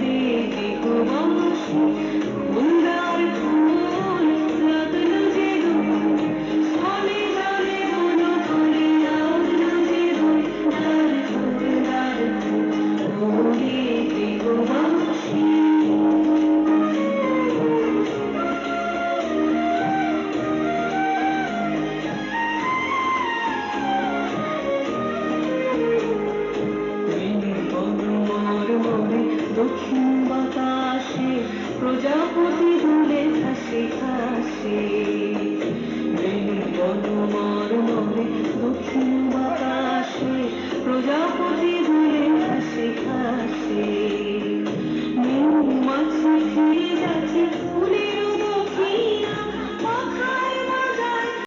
Thank you. দক্ষিণ বাতাসে প্রজাপতি দুলে ভাসে খায়